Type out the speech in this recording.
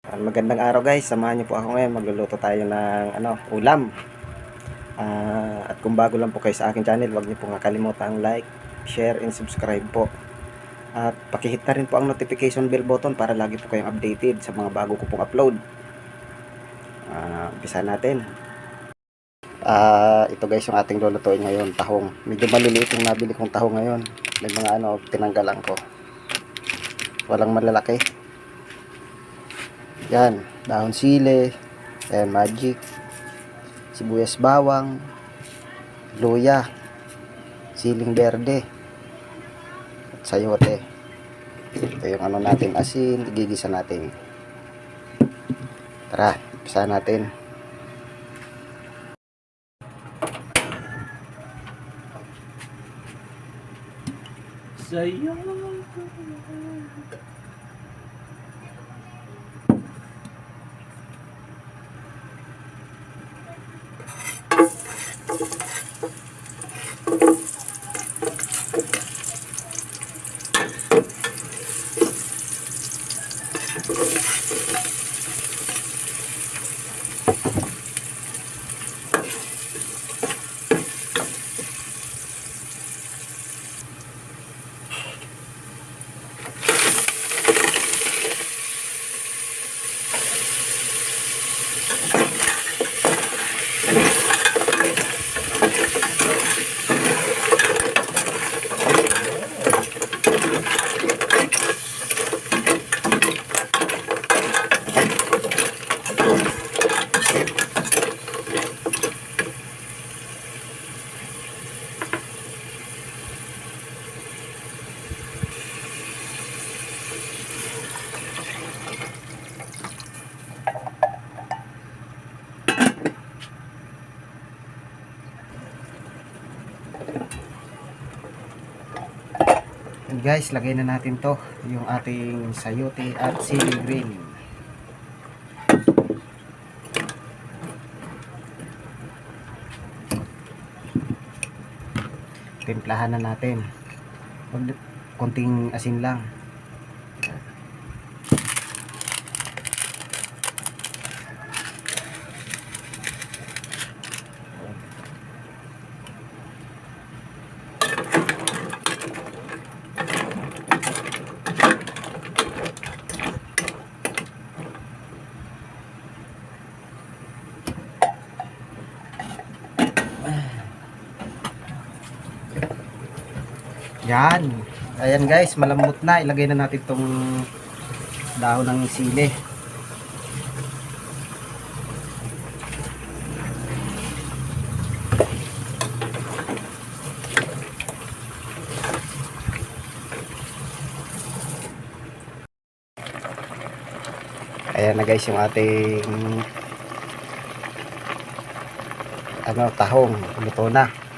Ah, Magandang araw guys, samahan niyo po ako ngayon. Magluluto tayo ng ano, ulam. Ah, at kung bago lang po kayo sa aking channel, huwag niyo pong kakalimutang like, share, and subscribe po. At pakihit na rin po ang notification bell button para lagi po kayong updated sa mga bago ko pong upload. Ah, umpisa natin. Ah, ito guys yung ating lulutuin ngayon, tahong. Medyo maliliit yung nabili kong tahong ngayon. May mga ano, tinanggalan ko. Walang malalaki. Yan, dahon sile, ayan, magic, sibuyas bawang, luya, siling berde, at sayote. Ito yung ano natin, asin, gigisa natin. Tara, pisa natin. Sa'yo And guys, lagay na natin to, yung ating sayote at sili green. Timplahan na natin. Konting asin lang. Yan. Ayan guys, malambot na. Ilagay na natin tong dahon ng sili. Ayan na guys yung ating ano, tahong. Luto na.